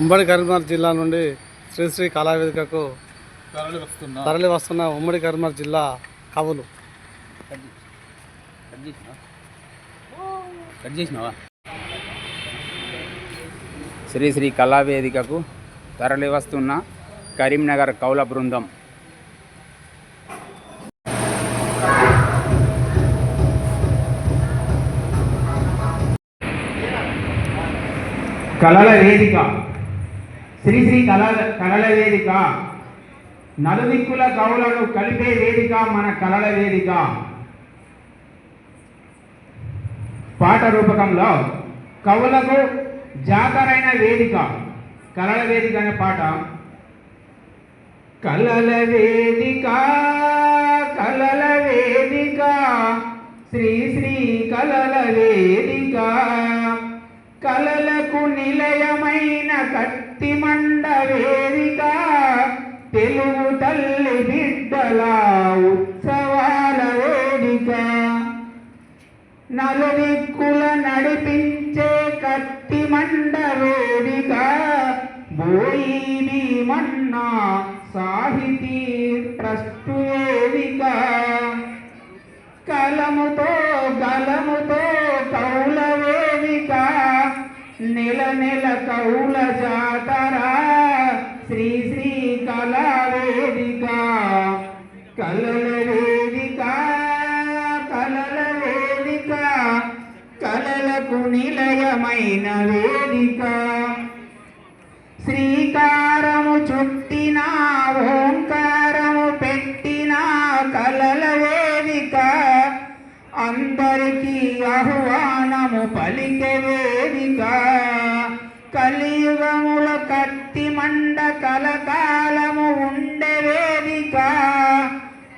ఉమ్మడి కరీంనగర్ జిల్లా నుండి శ్రీశ్రీ కళావేదికకు తరలి వస్తున్నా. ఉమ్మడి కరీంనగర్ జిల్లా కవులు. కట్ చేసినావా? శ్రీ శ్రీ కళావేదికకు తరలి వస్తున్న కరీంనగర్ కౌల బృందం. కళల వేదిక. శ్రీ శ్రీ కళల కళల వేదిక. నలుదిక్కుల కవులను కలిపే వేదిక మన కళల వేదిక. పాట రూపకంలో కవులకు జాతరైన వేదిక. కళల వేదిక అనే పాట. కళల వేదిక కళల వేదిక. శ్రీ శ్రీ కళల వేదిక. నిలయమైన కత్తి మండ వేదిక తెలుగు తల్లి బిడ్డల ఉత్సవాల వేదిక. నలుదిక్కుల నడిపించే కత్తి మండ వేదిక బోయి మన్నా సాహితీ ట్రస్టు వేదిక. కలముతో నెల నెల కౌల జాతర శ్రీ శ్రీ కళా వేదిక కలల వేదిక కలల వేదిక కలలకు నిలయమైన వేదిక. శ్రీకారము చుట్టిన ఓంకారము పెట్టిన కలల వేదిక. అందరికీ ఆహ్వానము పలికే వేదిక. కలియుగముల కత్తి మండ కలకాలము ఉండే వేదిక.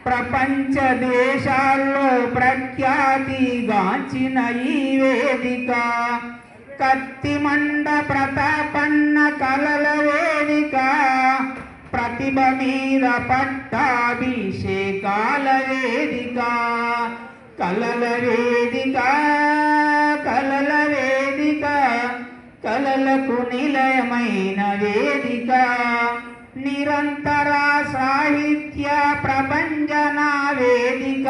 ప్రపంచ దేశాల్లో ప్రఖ్యాతి గాంచిన ఈ వేదిక. కత్తి మండ ప్రతాపన్న కలల వేదిక. ప్రతిభ మీద పట్టాభిషేకాల వేదిక. కలల వేదిక కలల వేదిక కలలకు నిలయమైన వేదిక. నిరంతర సాహిత్య ప్రపంచన వేదిక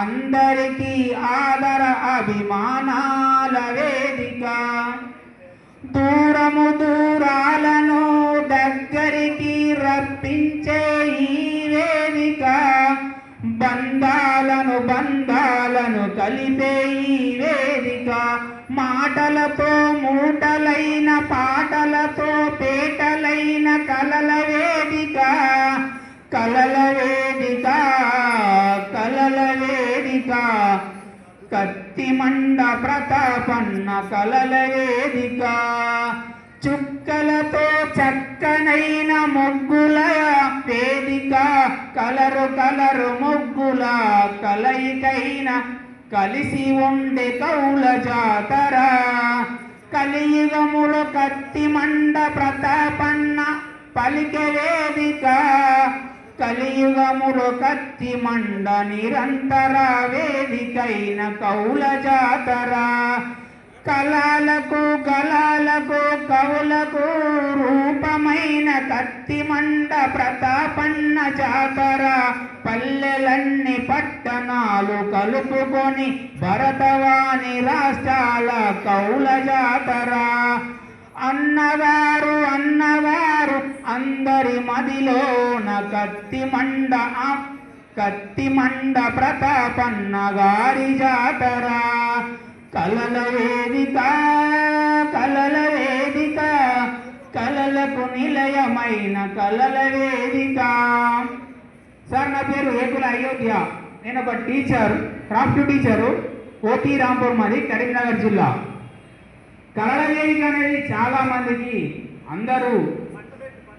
అందరికీ ఆదర అభిమానాల వేదిక. దూర కలిపే ఈ వేదిక. మాటలతో మూటలైన పాటలతో పేటలైన కలల వేదిక. కలల వేదిక కలల వేదిక. కత్తిమండ ప్రతాపన్న కలల వేదిక. చుక్కలతో చక్కనైన మొగ్గుల వేదిక. కలరు కలరు ముగ్గుల కలయికైన కలిసి ఉండే కౌల జాతర. కలియుగములు కత్తి మండ ప్రతాపన్న పలిక వేదిక. కలియుగములు కత్తి మండ నిరంతర వేదికైన కౌల జాతర. కళలకు కళలకు కవులకు కత్తిమండ కత్తి మండ ప్రతాపన్న జాతర పల్లెలన్ని పట్టణాలు కలుపుకొని భరతవాణి రాష్ట్రాల కౌల జాతర. అన్నవారు అన్నవారు అందరి మదిలోన కత్తి మండ కత్తి మండ ప్రతాపన్న గారి జాతర. కలల వేదిక కలల వేదిక కలలకు నిలయమైన కలల వేదిక. సార్ నా పేరు ఏకుల అయోధ్య. నేను ఒక టీచర్ క్రాఫ్ట్ టీచరు ఓటీ రాంపూర్ మాది కరీంనగర్ జిల్లా. కళల వేదిక అనేది చాలా మందికి అందరూ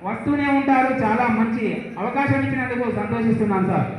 వస్తూనే ఉంటారు చాలా మంచి అవకాశం ఇచ్చినందుకు సంతోషిస్తున్నాను సార్.